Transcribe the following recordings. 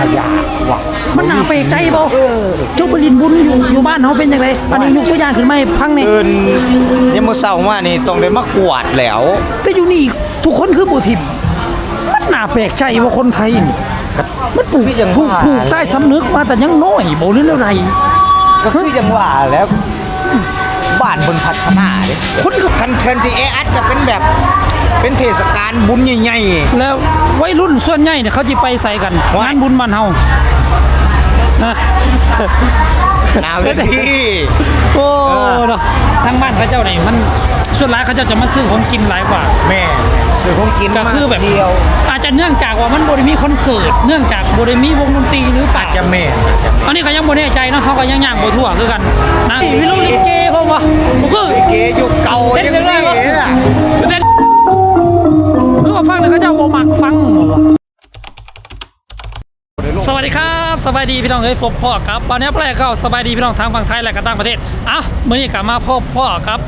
ขยะว่ะมันน่าไปลกใจบ่เออจุบลินบุญอยู่อยู่บ้านเฮาเป็นจังไดอันนี้ยกตัวอย่างขึ้นมาให้ฟังนี่เอินยังมื้อเช้ามานี่ต้องได้มากวาดแล้วแต่อยู่นี่ทุกคนคือบ่ทิมมันน่าแปลกใจว่าคนไทยนี่มันปลูกคือจังปลูกว่าปลูกใต้สำนึกมาแต่ยังน้อยบ่หรือแล้วไรก็คือจังว่าแล้วบ้านบนพัฒนาเด้คนก็คันเทินที่เออัดก็เป็นแบบ เป็นเทศกาลบุญใหญ่แล้ววัยรุ่นส่วนใหญ่เนี่ยเขาสิไปใส่กันว่างานบุญบ้านเฮานะๆหนาเวทีโอ้เนาะทางบ้านเขาเจ้านี่มันส่วนหลายเขาเจ้าจะมาซื้อของกินหลายกว่า แม่ซื้อของกินก็คือแบบมาเดียว อาจจะเนื่องจากว่ามันบริมีคอนเสิร์ตเนื่องจากบริมีวงดนตรีหรือเปล่าจะแม่อันนี้ก็ยังบ่แน่ใจเนาะเขาก็ยังย่างบ่ทั่วคือกันนะมีลูกลิเกพร้อมบ่บ่คือลิเกยุคเก่าเต้นยังจังมีได้บ่เนี่ยเต้น เออฟังแล้วเขาเจ้าบ่มักฟังบ่วะสวัสดีครับสบายดีพี่น้องเอ้ยพบพ่อครับวันนี้แปลกก็สบายดีพี่น้องทางฝั่งไทยและก็ต่างประเทศเอ้ามื้อนี้กลับมาพบพ่อครับ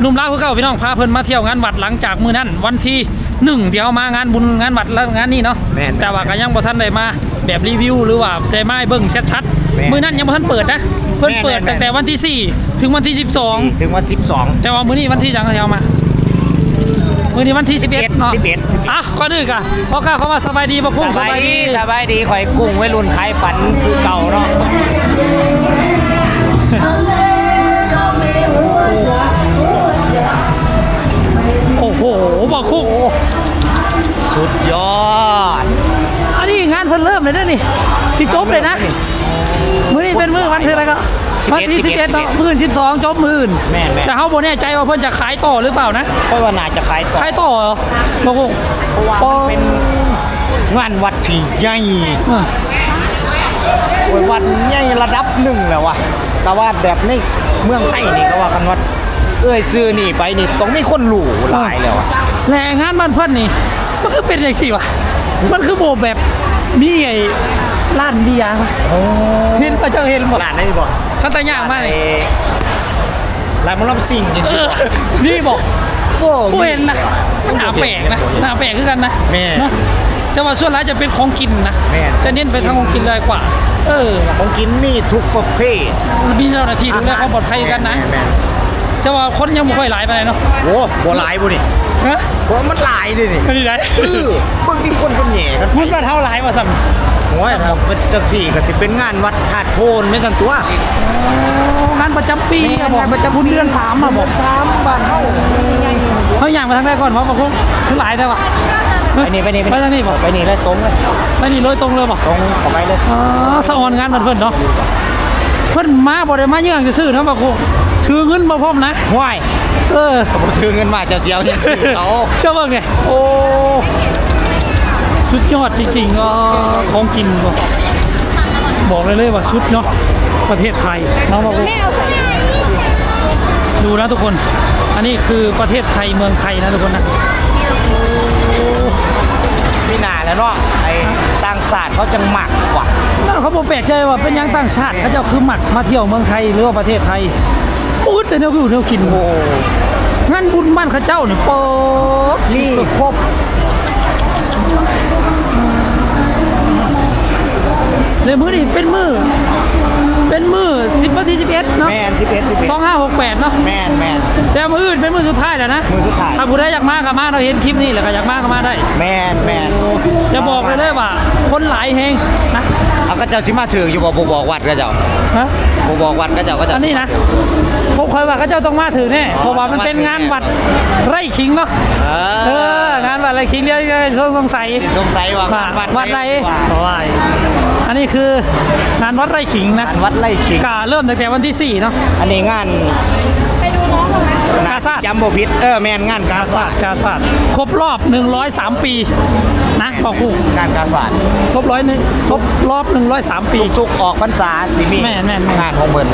หนุ่มลาวคือเก่าพี่น้องพาเพิ่นมาเที่ยวงานวัดหลังจากมื้อนั้นวันที่หนึ่งเดี๋ยวมางานบุญงานวัดแล้วงานนี้เนาะแม่นแต่ว่าก็ยังบ่ทันได้มาแบบรีวิวหรือว่าได้มาให้เบิ่งชัดแม่นๆมื้อนั้นยังบ่ทันเปิดนะเพิ่นแม่นเปิดแม่นตั้งแต่วันที่ 4 ถึงวันที่ 12 ถึงวัน 12 แต่ว่ามื้อนี้วันที่จังเขาเอามา มื้อนี้วันที่ 11เนาะ11 11อะก่อนอื่นกะพ่อกล้าเข้ามาสบายดีบ่คุ้งสบายดีสบายดีข่อยกุ้งไว้รุ่นขายฝันคือเก่าเนาะโอ้โหบ่คุ้งสุดยอด อันนี้งานเพิ่นเริ่มเลยเด้อนี่ สิจบเลยนะ มื้อนี้เป็นมื้อวันที่อะไรก็11 วันที่11 11เนาะมื้อ12จบมื้อแม่นแม่นแต่เฮาบ่แน่ใจว่าเพิ่นจะขายต่อหรือเปล่านะเพราะว่าน่าจะขายต่อขายต่อเหรอบ่คุ้งเพราะว่ามันเป็นงานวัดที่ใหญ่เออโอ้ยวัดใหญ่ระดับหนึ่งแล้ววะแต่ว่าแบบในเมืองไทยนี่ก็ว่ากันว่าเอ้ยซื้อนี่ไปนี่ต้องมีคนหลู่หลายแล้วอะแรงงานบ้านเพิ่นนี่ มันคือเป็นจังซี่วะมันคือโบแบบมีไอ้ร้านเบียร์วะโอ้เห็นปะเจ้าเห็นบ่ร้านไหนบอกเขาตะย่างมาไอ้เลยร้านมันรับสิ่งจริงเอๆอนี่บอกโอ้ผู้เห็นนะมันหาแปลกนะหาแปลกคือกันนะแม่เนอะแต่ว่าส่วนหลายจะเป็นของกินนะแม่ จะเน้นไปทางของกินเลยกว่า เออของกินมีทุกประเภทมีเจ้าหน้าที่ดูแลความปลอดภัยกันนะ แม่แต่ว่าคนยังไม่ค่อยหลายไปไหนใดเนาะๆโอ้โหหลายบุนี่ฮะเพราะมันหลายดินี่ก็ดีไหนเออบางทีคนคนแหน่กันมันมาเท่าหลายว่าซ้ำ โอ้ยครับมันจังสี่ก็สิเป็นงานวัดธาตุโพนไม่กันตัวงานประจำปีอะบอกประจำบุญเดือนสามอะบอกสามบ้านเฮาใหญ่เขาอย่างมาทางใดก่อนเพราะบางคนคือหลายได้ปะไปนี่ไปนี่ไปทางนี้บอกไปนี่เลยตรงเลยไปนี่เลยตรงเลยบอกตรงเข้าไปเลยอ๋อสะออนงานมันเพิ่นเนาะเพิ่นมาบ่ได้มาเยื่องซื่อๆเนาะบางคนถือเงินมาพร้อมนะห้วยเออก็บ่ถือเงินมาจะเสียเอาเงินซื้อเอาเจ้าเบิ่งไงโอ้ สุดยอดจริงๆอะของกินบ่บอกเลยเลยว่าชุดเนาะประเทศไทยเนาะบางคนดูนะทุกคน อันนี้คือประเทศไทยเมืองไทยนะทุกคนนะมีหนาแล้วเนาะไอ้ต่างศาสตร์เขาจังหมักกว่านั่นเขาบอกแปลกใจว่าเป็นหยังต่างชาติเขาเจ้าคือหมักมาเที่ยวเมืองไทยหรือว่าประเทศไทยอู้แต่แนวอยู่แนวกินโอ้งานบุญบ้านเข้าเจ้าเนี่ยเปิดนี่ครบ เลยมือนี่เป็นมือเป็นมือ วันที่สิบเอ็ดเนาะแมน11สองห้าหกแปดเนาะ11แมนแมนแต่มืออื่นเป็นมือสุดท้ายแล้วนะมื้อสุดท้ายถ้าผู้ใดอยากมาก็มาเราเห็นคลิปนี้แล้วก็อยากมาก็มาได้ แมนแมนจะบอกเลยเลยว่า คนหลายแฮงนะเอาก็เจ้าสิมาถืออยู่บ่บ่บอกวัดก็เจ้าฮะบ่บอกวัดก็เจ้าก็เจ้าอันนี้นะผมคอยว่าเขาเจ้าต้องมาถือแน่เพราะว่ามันเป็นงานวัดไร่ขิงเนาะเอเออองานวัดไร่ขิงเดี๋ยวจะสงสัยสิสงสัยว่าว่าวัดวัดไรว่าเพราะว่าอันนี้คืองานวัดไร่ขิงนะงานวัดไร่ขิงกาเริ่มตั้งแต่วันที่4เนาะอันนี้งาน กาซาดจำบ่ผิดเออแมนงานกาซาดกาศาสตร์ครบรอบ 103 ปีนะขอบคุณงานกาซาดครบร้อยหนึ่งครบรอบ 103 ปี ทุกๆออกพรรษาสิมีแม่นแม่น งานของเพิ่น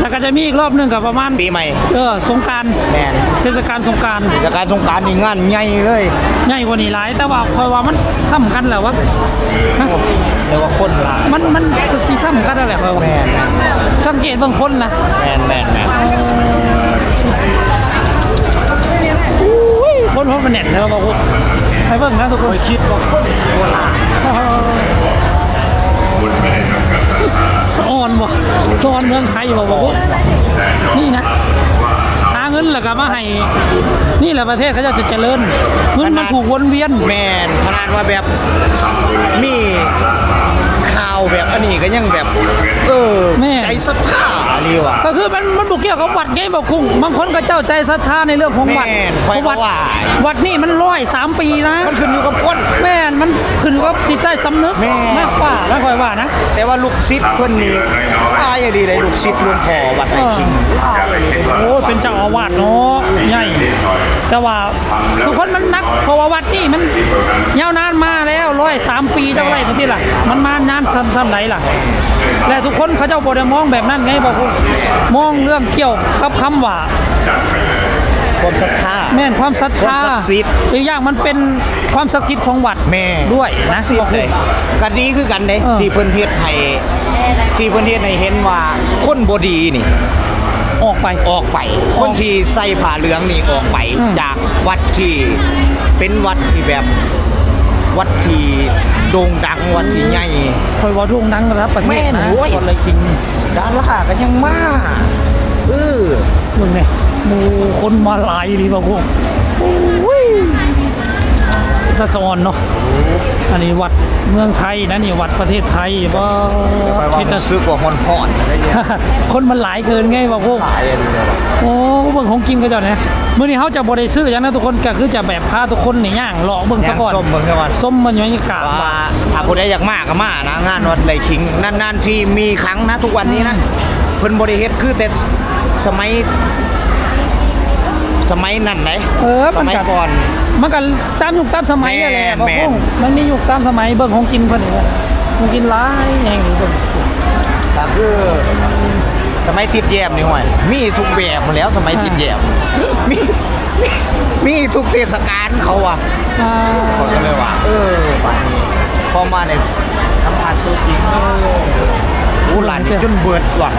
แล้วก็จะมีอีกรอบหนึงกับประมาณปีใหม่เออสงกรารแม่นเทศกาลสงกรารจากการสงกรารนี่งานใหญ่เลยใหญ่กว่านี้หลาย แต่ว่าคอยว่ามันซ้ำกันแหละวะฮะเรียกว่าคนหลายมันมันสีซ้ำกันนั่นแหละคอยว่าแม่นสังเกตบางคนนะ แม่นแม่นแม่น อุ้ยคนเพะมันแน่นแล้วเราไปเพิ่งนะทุกคนคิดว่าคนโบาณสอนบ่สอนเมืองไทยบ่บอกว่นี่นะหาเงินแล้วก็มาให้นี่แหละประเทศเขาจะเจริญเงินมันถูกวนเวียนแมนขนาดว่าแบบมีาวแบบอันนี้ก็ยังแบบ เออ แม่ ใจศรัทธาอะไรวะก็คือมันมันบุกเกี่ยวกับวัดไงบอกกุ้งบางคนก็เจ้าใจศรัทธาในเรื่องของวัดแม่นข้อยก็วัดว่าวัดนี่มันร้อยสามปีนะ มันขึ้นอยู่กับคน แม่นมันขึ้น กับจิตใจสำนึกแม่ มากกว่าแล้วค่อยว่านะ แต่ว่าลูกศิษย์เพิ่นนี่ตายอย่างดีเลยลูกศิษย์หลวงพ่อวัดไร่คิงตายอย่างดีเลยโอ้เป็นเจ้าอาวาสเนาะใหญ่แต่ว่าทุกคนมันนักเพราะว่าวัดนี่มันยาวนานมาแล้วร้อยสามปีเท่าไหร่ที่ล่ะ มันมานานซ้ำซ้ำไหนล่ะ และทุกคนเขาเจ้าบ่ได้มองแบบนั้นไงบอกว่ามองเรื่องเกี่ยวกับคำว่า ความศรัทธาแม่นความศรัทธาความศักดิ์สิทธิ์ อีกอย่างมันเป็นความศักดิ์สิทธิ์ของวัดแม่ด้วยนะศักดิ์สิทธิ์เลยกันดีคือกันเด้เออ ที่เพิ่นเฮ็ดให้ที่เพิ่นเฮ็ดให้เห็นว่าคนบ่ดีนี่ ออกไป ออกไป คนที่ใส่ผ้าเหลืองนี่ออกไป อืม จากวัดที่เป็นวัดที่แบบวัดที่โด่งดังวัดที่ใหญ่ คอยว่าดวงดังระดับประเทแม่ศนนะโว้ย คนเลยคิงดาราก็ยังมาเออมึงเนี่ย หมูคนมาหลายดีบอกพวกโอ้ยตะสอนเนาะอันนี้วัดเมืองไทยนะนี่วัดประเทศไทยบ่ไปว่าที่ตะมันซึกว่าฮ้อนๆอะไรเงี้ยคนมันหลายเกินไงบอกพวกตายอันนี้เลยว่ะโอ้เบิ่งของกินก็เจ้าเนี่ยมื้อนี้เฮาจะบ่ได้ซื้อหยังนะทุกคนก็คือจะแบบพาทุกคนนี่ย่างเลาะเบิ่งซะย่างก่อนส้มเบิ่งซะก่อนส้มมันอยู่ในกาบว่าถ้าผู้ใดอยากมาก็มานะงานวัดไร่คิงนานๆที่มีครั้งนะทุกวันนี้นะเพิ่นบ่ได้เฮ็ดคือแต่สมัย สมัยนั้นไหนเออสมันมัยก็ก่อน มันก็ตามยุคตามสมัยนั่นแหละแม่นบอกพวกแม่นมันมียุคตามสมัยเบิ่งของกินเพิ่นนี่ของกินหลายแห่งนี่เบิ่งก็คือสมัยทิดแยมนี่ห่วยมีทุกแบบหมดแล้วสมัยทิดแยมมีมีมีทุกเทศกาลเขาอะอ่าคนก็เลยว่าเออบัดนี้พอมาในสัมผัสตัวจริงเออโอ้ร้านนี้จนเบิดว่ะ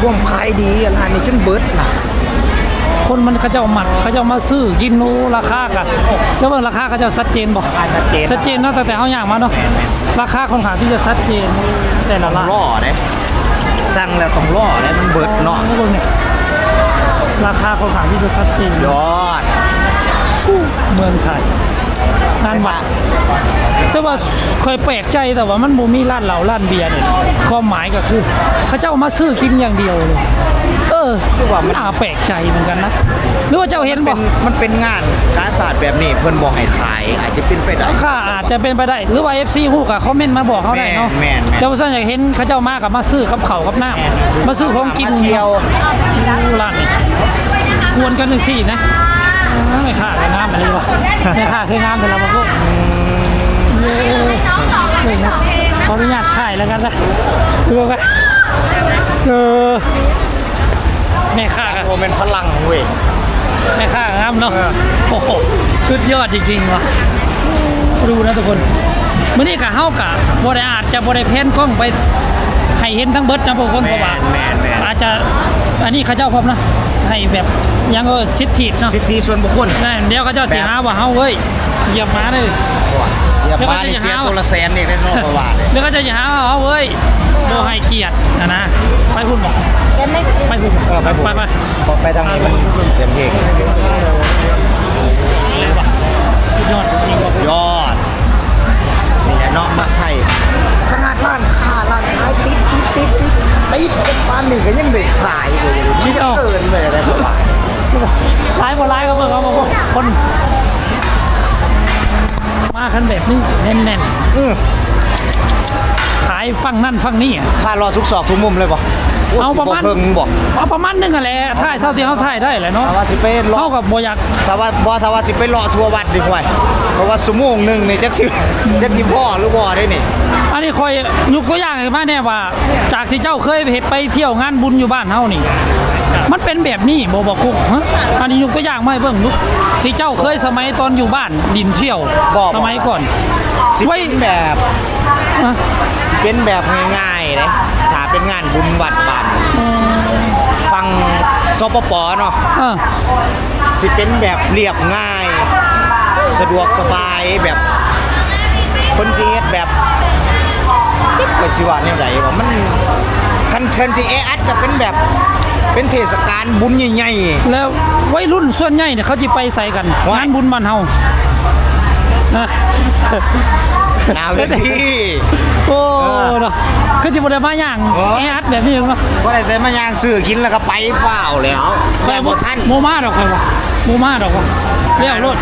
ความขายดีอะร้านนี้จนเบิดน่ะ คนมันเขาเจ้าหมักเขาเจ้ามาซื้อกินนูราคากะเจ้าเบิ่งราคาเขาเจ้าชัดเจนบ่ราคาชัดเจนชัดเจนเนาะแต่แต่เฮาย่างมาเนาะราคาค่อนข้างที่จะชัดเจนแต่ละต้อร้างนล่อเด้สั่งแล้วต้องล่อเด้มันเบิดเนาะทุกคนเนี่ยราคาค่อนข้างที่จะชัดเจนยอดเมืองไทยงานวัด แต่ว่าเคยแปลกใจแต่ว่ามันบ่มีร้านเหล้าร้านเบียร์เนี่ยความหมายก็คือเขาเจ้ามาซื้อกินอย่างเดียวเลย เออน่าแปลกใจเหมือนกันนะหรือว่าเจ้าเห็นเป็บ่นมันเป็นงานการศาสตร์แบบนี้เพิ่นบอกให้ขาย อาจจะเป็นไปได้ค่าอาจจะเป็นไปได้หรือว่า FC ฮู้กับคอมเมนต์มาบอกเขาได้เนาะแม่นแม่นแต่ว่าส่วนใหญ่เห็นเขาเจ้ามากับมาซื้อกับเขาวกับน้ำมาซื้อของกินมาเที่ยวดูร้านนี่กวนกันหนึ่งสี่นะอ้าวไม่ค่าเคยงามอะไรวะไม่ค่าเคยงามแต่เรามาพวกเย้เฮ้ยนะ ขออนุญาตถ่ายแล้วกันนะดูกันเออแม่ค่ากันโมเมนพลังเว้ยแม่ค่างามเนาะเออโอ้โหสุดยอดจริงๆว่ะดูนะทุกคนมื่อนี้กะเฮากะบ่ได้อาจจะบ่ได้แพนกล้องไปให้เห็นทั้งเบิดนะพวกคนเพราะว่าแม่นแม่นอาจจะอันนี้เขาเจ้าพร้อมนะให้แบบยังเออสิทธิเนาะสิทธิส่วนบุคคลนั่นเดี๋ยวเขาเจ้าสิหาว่าเฮาเว้ย เหยียบหมาเลยอย่ามาในเสียตัวละแสนนี่ได้นอกประวัติเดี๋ยวเขาจะหาว่าเฮาเว้ยบ่ให้เกียรตินะนะไปพูดบอกไปพูดเออไปไปไปไปทางนี้มันเสียงเพลงเลยว่ะสุดยอดจริงๆว่ะยอดนี่แหละเนาะมาให้ขนาดร้านค้าร้านขายติดติดติดติดติดเป็นปานนี่ก็ยังได้ขายเลยนี่ก็เกินไปอะไรประวัติร้ายบ่ร้ายก็เบิ่งเอามาพวกคน มาคันแบบนี้แน่นอือๆขายฝั่งนั่นฝั่งนี่อะ ค่ารอทุกซอกทุกมุมเลยบ่โเอาประมาณ สิบ่เพิ่งบอกเอาประมาณนึงอะแหละถ่ายเท่าที่เขาถ่ายได้แหละเนาะถ้าว่าสิไปเลาะเท่ากับบ่อยากถ้าว่าบ่ถ้าว่าสิไปเลาะทั่ววัดดีกว่าเพราะว่าสมงหนึงนี่จักสิจักสิพ่อหรือบ่ได้นี่ อันนี้คอยยกตัวอย่างให้มาแน่ว่า จากที่เจ้าเคยไปไปเที่ยวงานบุญอยู่บ้านเฮานี่ มันเป็นแบบนี้บ่บอกคุกฮะอันนี้ยกตัวอย่างมาให้เบิ่งลูกที่เจ้าเคยสมัยตอนอยู่บ้านดินเที่ยวบอก สมัยก่อนสิไว้เป็นแบบอะสิเป็นแบบง่ายๆเลยถ้าเป็นงานบุญวัดบ้านอืมฟังสปปเนาะเออสิเป็นแบบเรียบง่าย สะดวกสบายแบบคนสิเฮ็ดแบบก็สิว่าแนวใดว่ามันคันเทินสิเออัดก็เป็นแบบ เป็นเทศกาลบุญใหญ่แล้ววัยรุ่นส่วนใหญ่เนี่ยเขาจะไปใส่กันว้ายงานบุญบ้านเฮานะๆหนาเวทีโอ้เนาะคือที่บริมาอย่างโอ้แออัดแบบนี้เนาะก็ได้แต่มายางซื้อกินแล้วก็ไปเฝ้าแล้วแต่บ่ทันโมมาดอกใครวะโมมาดอกวะเรียกรถ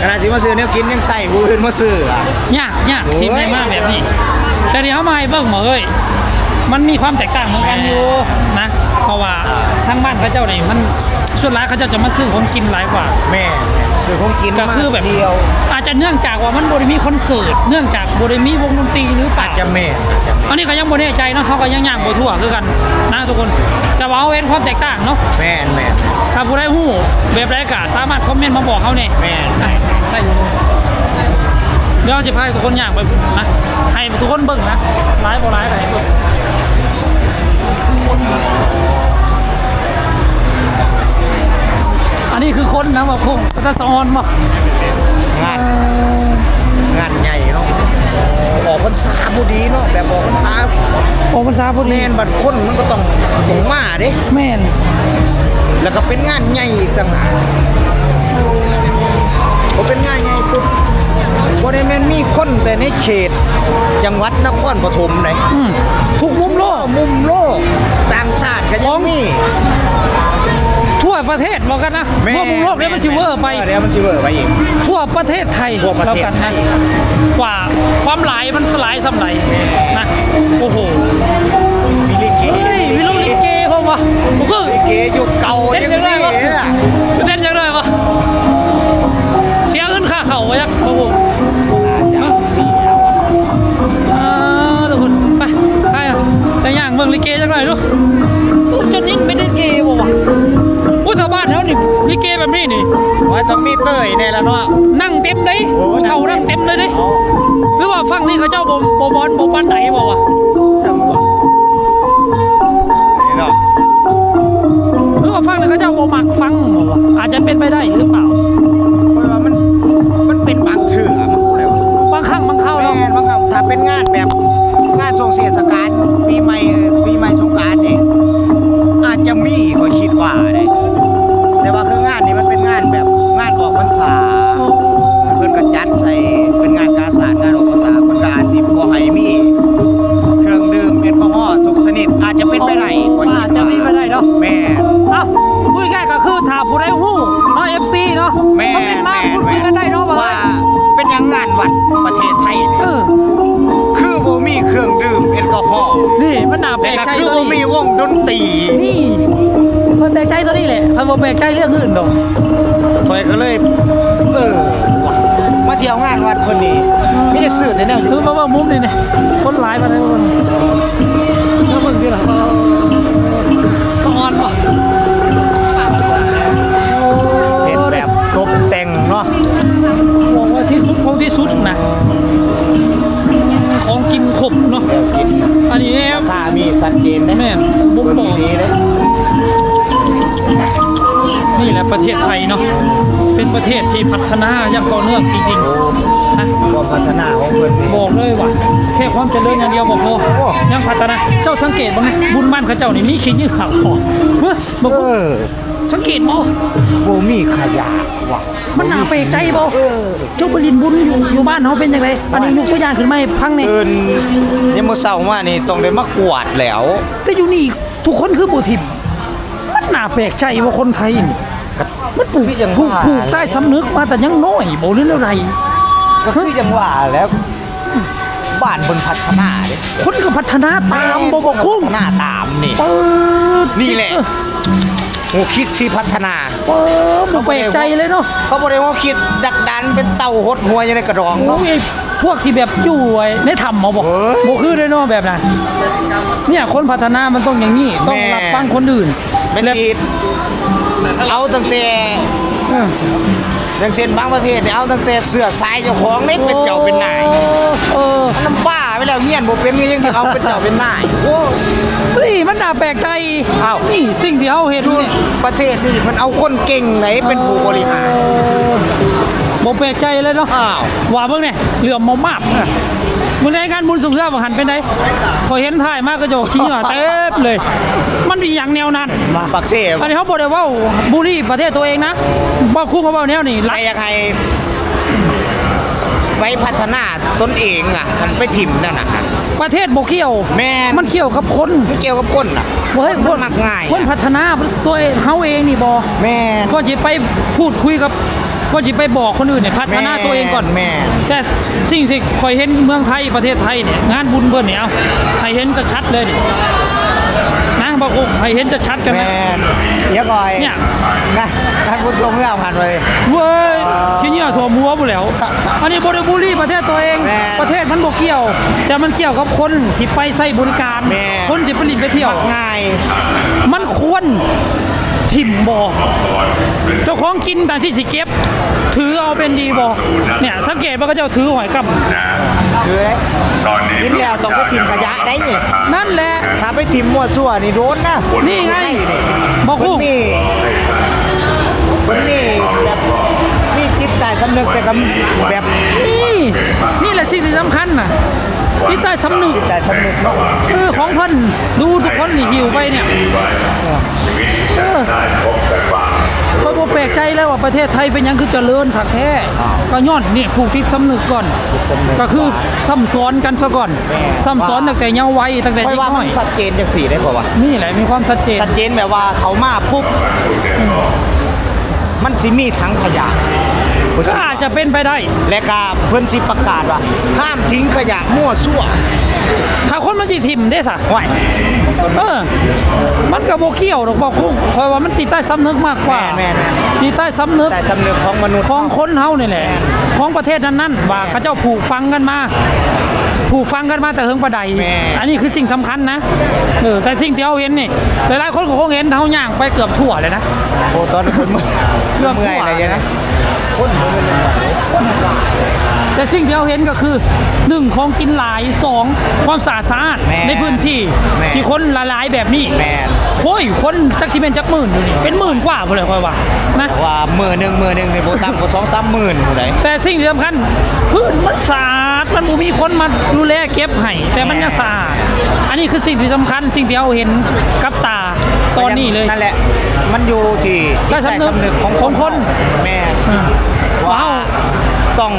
ขณะสิมาซื้อแนวกินยังใส่ผู้อื่นมาซื้ออะยากยากโอ้ยทีมไหนมาแบบนี้แต่เดี๋ยวมาให้เบิ่งหมอเอ้ยมันมีความแตกต่างเหมือนกันอยู่นะเพราะว่าทางบ้านเขาเจ้านี่มันส่วนร้ายเขาเจ้าจะมาซื้อของกินหลายกว่า แม่ซื้อของกินก็คือแบบมาเดียว อาจจะเนื่องจากว่ามันบริมีคอนเสิร์ตเนื่องจากบริมีวงดนตรีหรือเปล่าอาจจะแม่อาจจะอันนี้ก็ยังบ่แน่ใจเนาะเขาก็ยังย่างบ่ทั่วคือกันนะทุกคนจะว่าเอาเห็นความแตกต่างเนาะแม่นแม่นถ้าผู้ใดฮู้แบบไรก็สามารถคอมเมนต์มาบอกเขาเนี่ยแม่นได้ได้อยู่เดี๋ยวจะพาทุกคนย่างไปนะให้ทุกคนเบิ่งนะร้ายบ่ร้ายอะไรเบิ่ง อันนี้คือคนนะว่าคงก็สอนมางาน งานใหญ่เนาะออกพรรษาพอดีเนาะแบบออกพรรษาโอ้ภาษาพุทธแม่นบัดคนมันก็ต้องต้องมาเด้ แม่น แล้วก็เป็นงานใหญ่อีกต่างหาก บ่ได้แม่นมีคนแต่ในเขต จังหวัดนครปฐมไหนอืมทุกมุมโลก มุมโลกต่างชาติก็ยังมี ทั่วประเทศบอกกันนะทั่วมุมโลกเนี่ยมันชิเวอร์ไป เดี๋ยวมันชิเวอร์ไปอีก ทั่วประเทศไทยทั่วประเทศแล้วกันไทนะย กว่าความหลายมันสลายสำไหลนะ โอ้โหมีลิเกเฮ้ยวิโรลิเกผมวะผมคือลิเกยุคเก่าเต้นยังยังไงมีวะ เมืองลิเกจังหน่อยดูโอ้เจนนิ่งไม่ได้เกย์บ่วะอุ้ยแถวบ้านแถวนี่ลิเกแบบนี้นี่ว่าต้องมีเต้ยแน่แล้วเนาะนั่งเต็มเลยโอ้ยเท่านั่งเต็มเลยดิเอาหรือว่าฟังนี่เขาเจ้าบ่บ่บอลบ่ปันไหนบ่วะจังหวะนี่เนาะหรือว่าฟังนี่เขาเจ้าบ่มักฟังบ่วะอาจจะเป็นไปได้หรือเปล่าค่อยว่ามันมันเป็นบางเถื่อมันค่อยว่าบางครั้งบางคราวแม่เนาะนบางครั้งถ้าเป็นงานแบบงานช่วงเทศกาลปีใหม่เออ ม่นเอ้าพูดง่ายๆก็คือถ้าผู้ใดฮู้เนาะ FC เนาะแม่คอมเมนนต์มาแม่นพูดคุแม่ยกันได้เนาะว่าว่าเป็นหยังงานวัดประเทศไทยเอนี่อคือบ่มีเครื่องดื่มแอลกอฮอล์นี่มันน่าแปลแต่กก็ใจคือตัวบ่มีนี้วงดนตรีนี่มันแปลกใจตัวนี้แหละคันบ่แปลกใจเรื่องอื่นดอกข่อยก็เลยเออว่ะมาเที่ยวงานวัดเพิ่นนี่มีแต่ซื้อแต่แนวอยู่คือมาว่ามุมนี่เนี่ยคนหลายมาเลยมันแล้วมึงที่หลัง พัฒนาอย่างต่อเนื่องจริงโอ้ๆนะความพัฒนาของเพิ่นนี่บอกเลยว่าแค่ความเจริญอย่างเดียวบอกพอโอ้ยังพัฒนาเจ้าสังเกตบ้างไหมบุญบ้านเขาเจ้านี่มีขี้ยืดขาวคอเฮ้ยบอกเออสังเกตบ่บ่มีขยะว่ะมันน่าไปลกใจบ่เออเจ้าบรินบุญอยู่อยู่บ้านเขาเป็นยังไงอันนี้ยกตัวอย่างขึ้นมาให้พังเนี่ยตื่นยามมื้อเช้ามานี่ต้องได้มากวาดแล้ว แต่อยู่นี่ทุกคนคือบุทิมมันน่าแปลกใจว่าคนไทยนี่ ก็มันปลูกคือจังปลูกว่าปลูกใต้สำนึกมาแต่ยังน้อยบ่หรืออะไรก็คือจังว่าแล้วบ้านเพิ่นพัฒนาเด้คนก็พัฒนาตามบ่บอกกุ้งพัฒนาตามนี่เปิดนี่แหละหัวคิดที่พัฒนาเปิดบ่แปลกใจเลยเนาะเขาบอกเลยว่าคิดดักดันเป็นเต่าหดหัวอยู่ในกระดองโอ้เนาะยพวกที่แบบอยู่ไว้ในถ้ำเขาบอกเฮ้ยบ่คือเลยเนาะแบบนั้นเนี่ยคนพัฒนามันต้องอย่างนี้ ต้องแม่รับฟังคนอื่นเป็นและที เอาตั้งแต่เอออย่างเช่นบางประเทศเนี่ยเอาตั้งแต่เสื้อสายเจ้าของนี่เป็นเจ้าเป็นนายเอออันน้ำบ้าไปแล้วเฮียนบ่เป็นก็ยังจะเอาเป็นเจ้าเป็นนายโอ้นี่มันน่าแปลกใจอ้าวนี่สิ่งที่เขาเห็นดูเนี่ยประเทศนี่มันเอาคนเก่งไหนเป็นผู้บริหารบ่แปลกใจเลยเนาะอ้าวว่าเบิ่งเนี่ยเหลือมมามาบ มึงในการบุญสุขเพื่อบ่หันเป็นไดขอยเห็นถ่ายมากก็โจขี้เหงื่อเต็มเลย มันมีอย่างแนวนั้นมาปักเซ่อันนี้เขาบอกเลยว่าบูลลี่ประเทศตัวเองนะว่าคู่เขาเบาแนวนี่ใครอยากให้ไว้พัฒนาตนเองอะคันไปถิ่มนั่นน่ะฮะประเทศโบเกี่ยว แม่นมันเกี่ยวกับคนไม่เกี่ยวกับคนน่ะเฮ้ยคนมักง่ายคนพัฒนาตัวเขาเองนี่บอแม่นก็จะไปพูดคุยกับ ก็จะไปบอกคนอื่นเนี่ยพัฒนาตัวเองก่อนแม่นแต่สิ่งที่คอยเห็นเมืองไทยประเทศไทยเนี่ยงานบุญเบิ่นเนี่ยเอาให้เห็นจะชัดเลยนี่นะบอกโอ้ให้เห็นจะชัดกันไหมแม่นเดี๋ยวก่อยเนี่ยนะท่านผู้ชมเมื่อผ่านไปเว้ยที่นี่ถั่วมัวหมดแล้ว อันนี้บริบูรี่ประเทศตัวเองแม่ประเทศมันบกเกี่ยว แต่มันเกี่ยวกับคนที่ไปใส่บริการแม่คนที่ผลิตไปเที่ยวมักง่าย มันควร ถิ่มบอกเจ้าของกินแต่ที่สิเก็บ ถือเอาเป็นดีบอกเนี่ยสังเกตว่าก็เจ้าถือหอยกับคือตอนนี้กินแล้วต้องไปถิ่มขยะได้นี่นั่นแหละถ้าไปถิ่มมั่วซั่วนี่โดนนะนี่ไงนี่บอกมันคู่มีมันมีแบบมีจิตใจสำนึกแต่กับแบบนี่นี่แหละสิ่งที่สำคัญน่ะที่ใต้สำนึกจิตใจสำนึกเนาะเออของเพิ่นดูทุกคนนี่หิวไปเนี่ย เออได้พบแต่ความคอยบ่แปลกใจแล้วว่าประเทศไทยเป็นหยังคือเจริญถักแท้ก็ย้อนนี่ผูกที่สำนึกก่อน ก็คือซ้ำซ้อนกันซะก่อนซ้ำซ้อนตั้งแต่เยาว์วัยตั้งแต่ค่อยเด็กว่าน้มัอนยชัดเจนจังสี่ได้ป่าวะนี่แหละมีความชัดเจนชัดเจนแบบว่าเขามาปุ๊บมันสิมีทั้งขยะ ก็อาจจะเป็นไปได้ และก็เพิ่นสิประกาศว่า ห้ามทิ้งขยะมั่วซั่วถ้าคนมันสิถิ่มได้ซะห้วยเออ มันก็บ่เกี่ยวดอกบอกคุ้งเพราะว่ามันติดใต้สำนึกมากกว่าแม่นแม่นติดใต้สำนึก แต่สำนึกของมนุษย์ ของคนเฮานี่แหละของประเทศนั้นๆว่าเขาเจ้าผูกฟังกันมา ผูกฟังกันมาแต่เฮิงประใดแม่อันนี้คือสิ่งสำคัญนะเออแต่สิ่งที่เราเห็นนี่หลายๆคนก็คงเห็นเฮาย่างไปเกือบทั่วเลยนะ โอ้ตอนคนเมื่อยเรื่องเมื่อยอะไรอย่างทั่วนะ คนเมื่อยเลยแต่สิ่งที่เราเห็นก็คือหนึ่งของกินหลายสองความสะอาดสะอาดแม่ในพื้นที่แม่ที่คนละลายแบบนี้แม่นโอ้ยคนจักสิเป็นจักหมื่นอยู่นี่เป็นหมื่นกว่าพุ่นเลยค่อยว่านะว่ามือหนึ่งมือหนึ่งในโบตัมก็สองสามหมื่นผู้ใด แต่สิ่งที่สำคัญพื้นมันสะอาดมันบ่มีคนมาดูแลเก็บให้แต่มันยังสะอาด อันนี้คือสิ่งที่สำคัญสิ่งที่เราเห็นกับตาตอนนี้เลย นั่นแหละ มันอยู่ที่จิตใต้ใต้สำสำนึนึกกของของคน แม่อืมว่าว้าวต้อง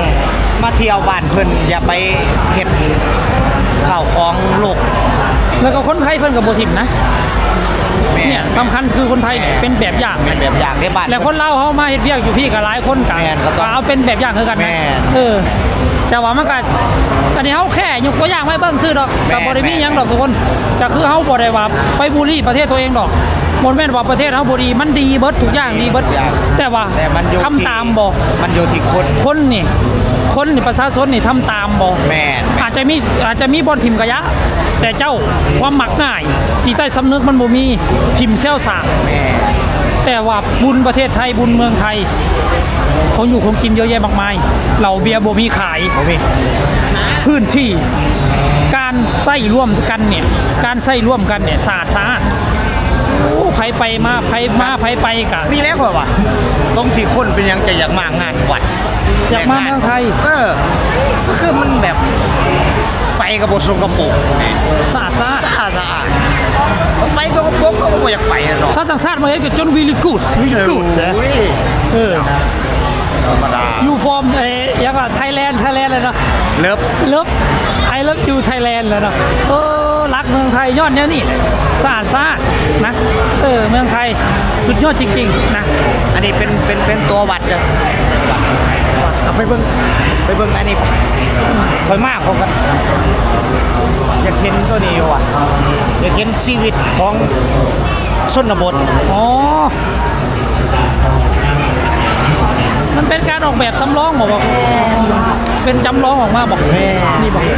มาเที่ยวบ้านเพิ่นอย่าไปเห็ดข่าวของโลกแล้วก็คนไทยเพิ่นกับโบทิมนะแม่เนี่ยสำคัญคือคนไทยเนี่ยเป็นแบบอย่างเป็นแบบอย่างในบ้าน แล้วคนเล่าวเขามาเฮ็ดเวียกอยู่พี่กับหลายคนกันแม่นครับก็เอาเป็นแบบอย่างคือกันนะแม่นเออแต่ว่ามันก็อันนี้เขาแค่ยกตัวอย่างไม่เบิ่งซื้อดอกแม่กันบ่ได้มีแม่นหยังดอกทุกคนก็คือเขาบ่ได้ว่าไปบูลลี่ประเทศตัวเองดอก บ่แม่นว่าประเทศเขาบ่ดีมันดีเบิดทุกอย่างดีเบิดแต่ว่าแต่มันอยู่ทำที่ตามบ่มันอยู่ที่คนคนนี่ คนนี่ประชาชนนี่ทำตามบ่แม่นอาจจะมีอาจจะมีบอนทิมกะยะ แต่เจ้าความหมักง่ายที่ใต้สำนึกมันบ่มีทิมเซลสาง แม่แต่ว่าบุญประเทศไทยบุญเมืองไทยเขาอยู่คงกินเยอะแยะมากมายเหล่าเบียร์บ่มีขายบ่มี พื้นที่ การใส่ร่วมกันเนี่ยการใส่ร่วมกันเนี่ยสะอาดสะอาดโอ้ ไผไปมาไผมาไผไปกะนี่แหล้วเหรอวะตรงที่คนเป็นหยังจะอยากมางานวัดอยากมาเมืองไทย เออ ก็คือมันแบบไปกับบทสกปรกนี่สะอาดสะอาดสะอาดสะอาดมันไปสกปรกก็ไม่อยากไปนะเนาะชาติต่างชาติมาเฮ็ดกับจนวิลิกูสวิลิกูสนะโอ้ยเออธรรมดายูฟอร์มเอ้ยังว่าไทยแลนด์ไทยแลนด์เลยเนาะเลิฟเลิฟไอเลิฟยูไทยแลนด์เลยเนาะเออ รักเมืองไทยยอดเนี้ยนี่สะอาดสะอาดนะเออเมืองไทยสุดยอดจริงๆนะอันนี้เป็นเป็นเป็นตัววัดเลยวัดเอาไปเบิ่งไปเบิ่งอันนี้คอยมากเขากันอยากเห็นตัวนี้ว่ะอยากเห็นชีวิตของชนบทอ๋อมันเป็นการออกแบบสำรองบอกว่าเป็นจำลองออกมาบอกแม่นี่บอกมี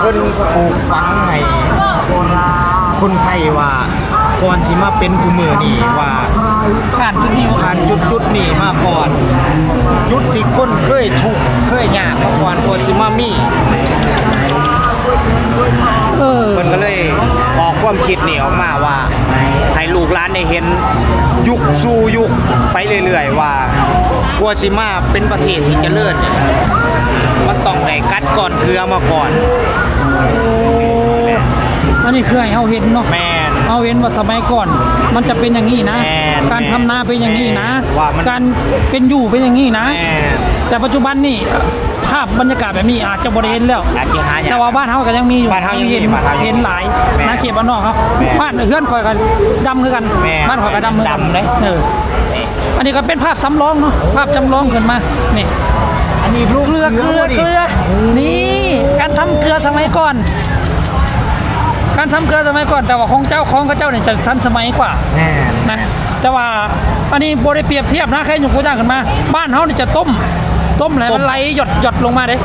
เพิ่นปลูกฝังให้คนไทยว่าก่อนสิมาเป็นผู้มือนี่ว่าผ่านจุดนี้ว่าผ่านจุดจุดนี้มาก่อนจุดที่คนเคยทุกเคยยากมาก่อนตัวสิมามีเออเพิ่นก็เลยออกความคิดนี่ออกมาว่าให้ลูกหลานได้เห็นยุคสู่ยุคไปเรื่อยๆว่ากัวสิมาเป็นประเทศที่เจริญเนี่ย มันต้องได้กัดก่อนเกลือมาก่อนอันนี้คือให้เฮาเห็นเนาะแม่นเอาเห็นว่าสมัยก่อน มันจะเป็นอย่างนี้นะ แม่นการทำนาเป็นอย่างนี้นะแม่นว่ามัน การเป็นอยู่เป็นอย่างนี้นะ แม่นแต่ปัจจุบันนี่ภาพบรรยากาศแบบนี้อาจจะบ่ได้เห็นแล้ว อาจจะหายาก แต่ว่าบ้านเฮาก็ยังมีอยู่บ้านเฮายังมีเห็นบ้านเฮายังมีเห็นหลายแม่นะเขตบ้านนอกครับแม่บ้านเฮือนข่อยกันดำคือกันแม่บ้านข่อยก็ดำคือกันดำเลย เออ นี่อันนี้ก็เป็นภาพสำรองเนาะภาพจำลองขึ้นมา นี่ อันนี้ลูกเกลือเกลือดิเกลือนี่การทำเกลือสมัยก่อน การทำเกลือสมัยก่อน แต่ว่าของเจ้าของกับเจ้าเนี่ยจะทันสมัยกว่าแม่นนะแต่ว่าอันนี้บริเปรียบเทียบนะแค่ยกตัวอย่างขึ้นมา บ้านเขาเนี่ยจะต้ม ต้มอะไรมันไหลหยดหยดลงมาเด้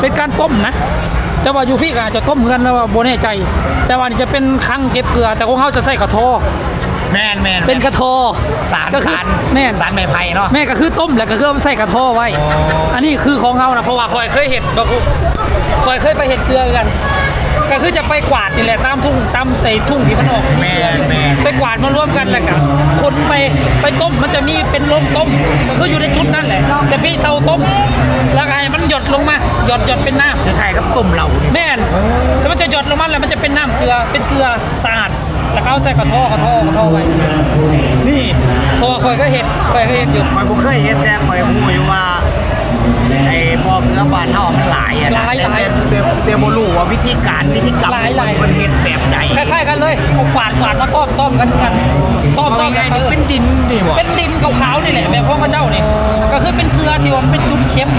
เป็นการต้มนะแต่ว่ายูฟี่ก็อาจจะต้มเหมือนกันแล้วว่าโบแน่ใจ แต่ว่านี่จะเป็นคลังเก็บเกลือ แต่ของเขาจะใส่กระโท แม่นแม่นเป็นกระโทสารก็คือสารแม่สารไม้ไผ่เนาะแม่ก็คือต้มแล้วก็คือเอามาใส่กระโทไว้อ๋ออัอันนี้คือของเขานะเพราะว่าคอยเคยเห็นบอกคอยเคยไปเห็นเกลือกัน ก็คือจะไปกวาดนี่แหละตามทุ่งตามไอ้ทุ่งที่มันออกแม่นแม่นไปกวาดมารวมกันแล้วกันคนไปไปต้มมันจะมีเป็นโรงต้มก็คืออยู่ในชุดนั่นแหละจะมีเตาต้มแล้วก็ให้มันหยดลงมาหยดหยดเป็นน้ำคือใครกับตุ่มเหล่านี่แม่นแล้วมันจะหยดลงมาแล้วมันจะเป็นน้ำเกลือเป็นเกลือสะอาด แล้วก็เอาใส่กระท่อกระท่อกระท่อไว้ นี่เพราะว่าคอยก็เห็นคอยก็เห็นอยู่คอยบ่เคยเห็นแต่คอยฮู้อยู่ว่าไอ้บ่อเกลือบ้านเฮามันหลายอะนะหลายหลายแต่แต่แต่บ่รู้ว่าวิธีการวิธีกรรมหลายหลาย มันเฮ็ดแบบใดคล้ายๆกันเลยเอากวาดกวาดมาต้มต้มกันกันต้มต้เอามกัง่ายนๆนี่เป็นดินนี่บ่เป็นดินขาวๆนี่แหละแบบของพระเจ้านี่ก็คือเป็นเกลือที่ว่ามันเป็นจุดเค็ม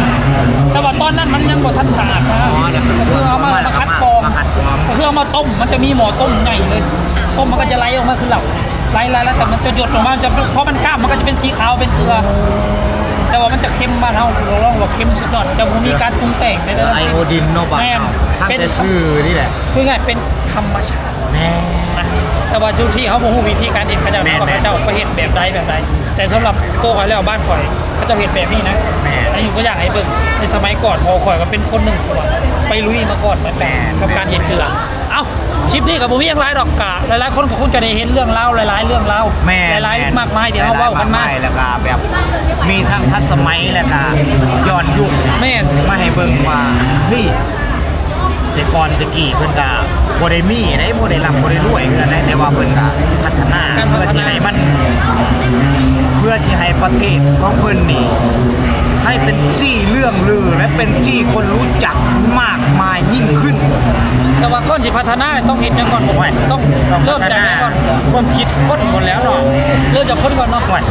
แต่ว่าตอนนั้นมันยังบ่ทันสะอาดนะอ๋อนั่นคือก็คือเอามามาคัดกรอง มาคัดกรอง ก็คือเอามาต้มมันจะมีหม้อต้มใหญ่เลย ต้มมันก็จะไหลออกมาคือเหล่าไหลๆแล้วแต่มันจะหยดออกมามันจะเพราะมันกล้ามมันก็จะเป็นสีขาวเป็นเกลือ แต่ว่ามันจะเค็มบ้านเฮาเราลองว่าเค็มสุดยอดแต่มันมีการปรุงแต่งในระดับไอโอดินเนาะบ้านแม่นเฮาทำแต่ซื่อนี่แหละคือไงเป็นธรรมชาติแม่นะแต่ว่าจุดที่เขาบอกวิธีการเห็นเขาเจ้าแม่เขานเจ้าก็เห็นแบบใดแบบใดแต่สำหรับตัวข่อยแล้วบ้านข่อยเขาเจ้าเห็นแบบนี้นะแม่นอันนี้ก็อยากให้เบิ่งในสมัยก่อนพอข่อยก็เป็นคนหนึ่งคนไปลุยมาก่อนแบบแม่นกับการเห็นเกลือเอ้า คลิปนี้กับผมมีอย่างไรดอกกะหลายๆคนก็คงจะได้เห็นเรื่องเล่าวหลายๆ เรื่องเล่าวแม่หลายๆมากมายเดี๋ยวเขาเว้ากันมากหลยๆแล้วก็แบบมีทั้งทันสมัยแล้วก็ย้อนยุคแม่นมาให้เบิ่งว่าเฮ้ยแต่ก่อนตะกี้เพิ่นก็บ่ได้มีได้บ่ได้ร่ำบ่ได้รวยคือกันนะแต่ว่าเพิ่นก็พัฒนาการพัเพื่อฒนาสิให้มัน เพื่อที่ให้ประเทศของเพิ่นนี่ ให้เป็นจี้เรื่องลือและเป็นจี้คนรู้จักมากมายยิ่งขึ้น แต่ว่าก้อนสิพัฒนาต้องเห็นจังก่อนผมโอ้ยต้องเริ่มจากไหนก่อนความคิดคนหมดแล้วเนาะเริ่มจากคนก่อนเนาะโอ้ย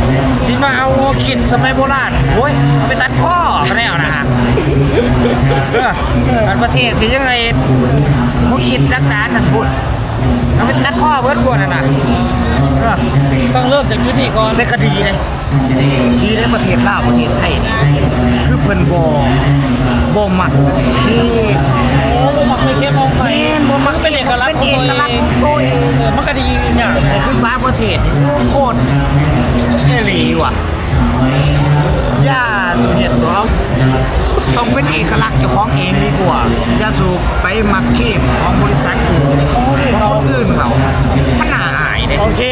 สิมาเอาขิดสมัยโบราณโอ้ยเอาไปตัดข้อก็ได้เอานะฮะเออมันประเทศที่ยังไงผู้คิดดักดานนั่นพูด เอาไปตัดข้อเบิดบวนั่นน่ะเออต้องเริ่มจากจุดนี้ก่อนแต่ก็ดีเลยดีเลยประเทศลาวประเทศไทยนี่คือเพิ่นบ่บ่มักเทศโอ้ผมมักไม่เข้มมองไฟแม่นบ่มักเป็นเอกลักษณ์เป็นเอกลักษณ์ของตัวเองเออมันก็ดีอย่างแต่คือบางประเทศนี่โอ้โคตรเอหลีว่ะย่าสุเห็ดตัวเขา ต้องเป็นเอกลักษณ์เจ้าของเองดีกว่าอย่าสูบไปมักเข้มของบริษัทอื่นของคนอื่นเขามันน่าอายเด้โอเค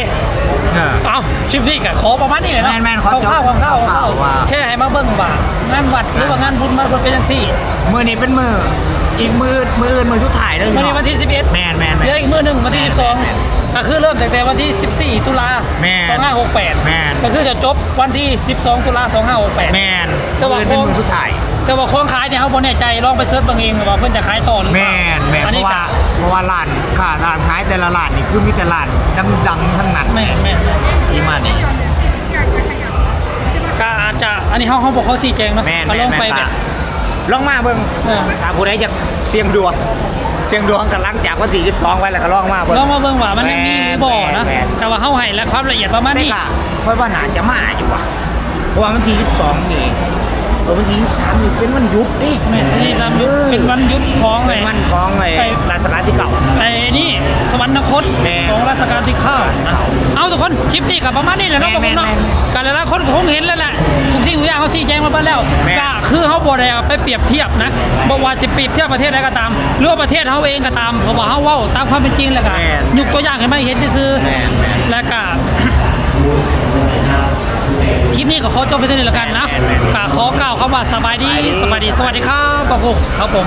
เออ เอาคลิปนี้ก็ขอประมาณนี้เลยเนาะแม่นๆขอจบข้าวๆข้าวๆคร่าวๆว่า แค่ให้มาเบิ่งว่างานวัดหรือว่างานบุญมาเป็นจังซี่มือนี้เป็นมืออีกมือมืออื่นมือสุดท้ายเลยวันนี้วันที่ 11 แมนแมนเหลืออีกมื้อหนึงวันที่12 ก็คือเริ่มตั้งแต่วันที่ 14 ตุลาแม่น2568 แม่น ก็คือจะจบวันที่ 12 ตุลา2568 แมนแต่มือว่าอื่นเป็นมือสุดท้าย แต่ว่าโครงขายเนี่ยเขาบ่แน่ใจลองไปเสิร์ชเบิ่งเองว่าเพิ่นจะขายต่อหรือแมเปล่านแมนอันเพนี้ราะก็ว่าเพราะว่าร้านค่าร้านขายแต่ละร้านนี่คือมีแต่ร้านดังๆทั้งนั้นแม่นแม่นที่มานี่ก็อาจจะอันนี้เฮาเฮาบ่เขาชี้แจงเนาะแม่นก็แม่ลนองไปแม่นแบบลองมาเบิ่งเออ ถ้าผู้ใดอยากเสี่ยงดวง เสี่ยงดวงกันหลังจากวันที่22ไว้แล้วก็ลองมาเบิ่ง ลองมาเบิ่งว่ามันยังมีหรือบ่นะแม่นแต่ว่าเฮาให้และความละเอียดประมาณแต่นี้ก็ค่อยว่าน่าจะมาอยู่ว่ะเพราะว่าวันที่22นี่ เออวันที่23นี่เป็นวันยุบดิแม่นที่ทำเป็นวันยุบคลองเลยวันคลองเลยราชการที่เก่า ไอ้นี่สวรรคตแม่ของราชกาลที่เก่าเอาทุกคนคลิปนี้กับประมาณนี้แหละเนาะแม่พเนาะแม่แการลายคนคงเห็นแล้วแหละทุกสิ่งทุกอย่างเขาชี้แจงมาบ้างแล้วก็คือเขาบอแล้วไปเปรียบเทียบนะบอกว่าจะเปรียบเทียบประเทศใดก็ตามหรือว่ประเทศเขาเองก็ตามเพราะว่าเขาว่าตามความเป็นจริงแล้วกันแม่นตัวอย่างเห็นไหมเห็นที่ซื้อแแล้วก็ คลิปนี้ก็ขอจบไปที่นี่แล้วกันนะกขอกล่าวคำว่าสบายดีสบายดี สวัสดีครับปะพงครับผม